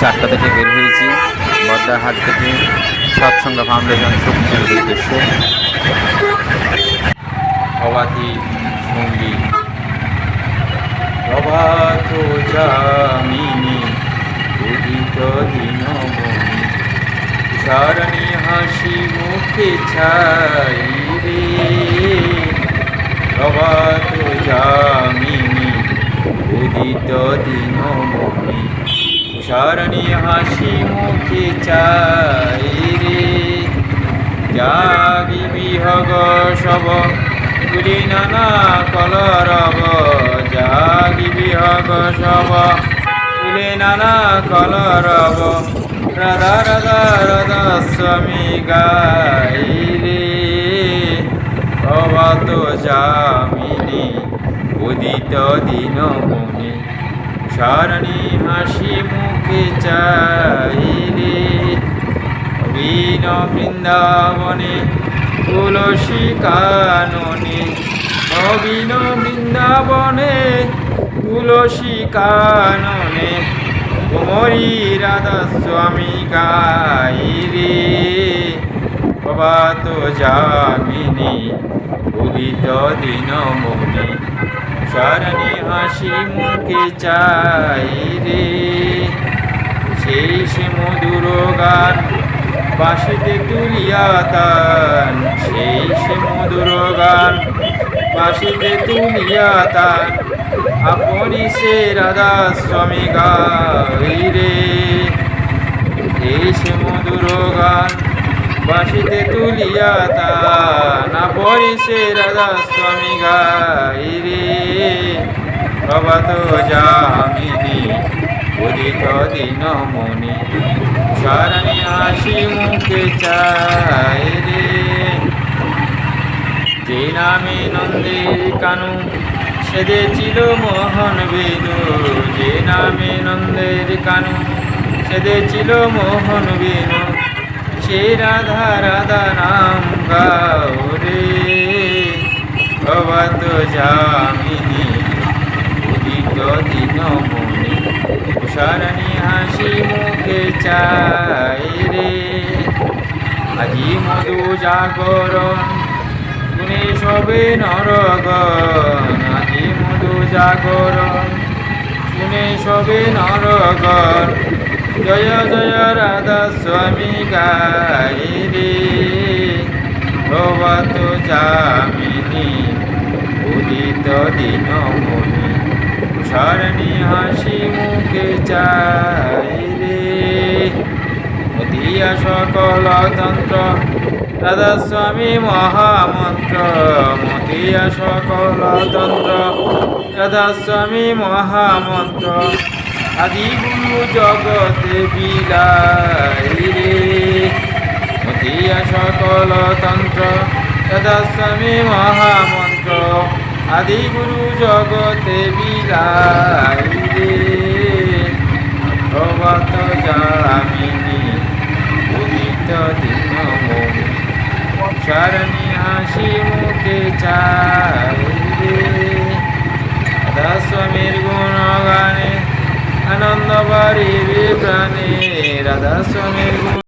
চারটা থেকে বের হয়েছি। বদ্রাহাট থেকে সৎসঙ্গ ফাউন্ডেশন শক্তির উদ্দেশ্যে। অবাধি সঙ্গী। সারণী হাসি মুখে ছাই রে প্রভাত জামিনী উদিত দিনমণি সারণী হাসি মুখে চাই রে। জাগি বিহগ সব গুলি নানা কলরব। জাগি বিহগ সব, তুলি নানা কলরব। রাধা রাধা রাধা স্বামী গাই রে। অবাত জামিনী উদিত দিন মনে। সারণী হাসি মুখে চাই রে বীণ বৃন্দাবনে তুলসী কাননে নবীন বৃন্দাবনে তুলসী কাননে, কুমরী রাধা স্বামী গাই রে প্রভাত জামিনী উদিত দিন মনে সারণী হাসি মুখে চাই রে। সেই সে মধুর গান বাসিতে তুলিয়া তান। সেই সে মধুর গান বাসিতে তুলিয়া তান। আপনি সে রাধা স্বামী গাই রে। এই সে মধুর গান বাসিতে তুলিয়া তান। আপনি সে রাধা স্বামী গাই রে। প্রভাত জামিনী উদিত দিন মনি। সারণী হাসি মুখে চাই রে। যে নামে কানু সেদে ছিল মোহন বেনু যে নামে নন্দের কানু সেদে ছিল মোহন বেনু সে রাধা রাধা নাম গাও রে। জামিনী উদিত দিন মনি সারণী হাসি মুখে চাই রে। আজি মধু জাগরণ শুনে সবে নরগণ। আজি মধু জাগরণ শুনে সবে নরগণ। জয় জয় রাধা স্বামী গাই রে। প্রভাত জামিনী উদিত দিন মনি সারণী হাসি মুখে চাই রে। দিয়া সকল তন্ত্র, রাধা স্বামী মহামন্ত্র। মতিয়া সকল তন্ত্র, রাধা স্বামী মহামন্ত্র। আদি গুরু জগতে বিলাই রে। মতিয়া সকল তন্ত্র, রাধা স্বামী মহামন্ত্র। আদি গুরু জগতে বিলাই রে জামিনী, উদিত দিন সারণী হাসি মুখে চাই রে রাধা স্বামীর গুণগানে আনন্দ বাড়িবে প্রাণে রাধা স্বামীর গুণ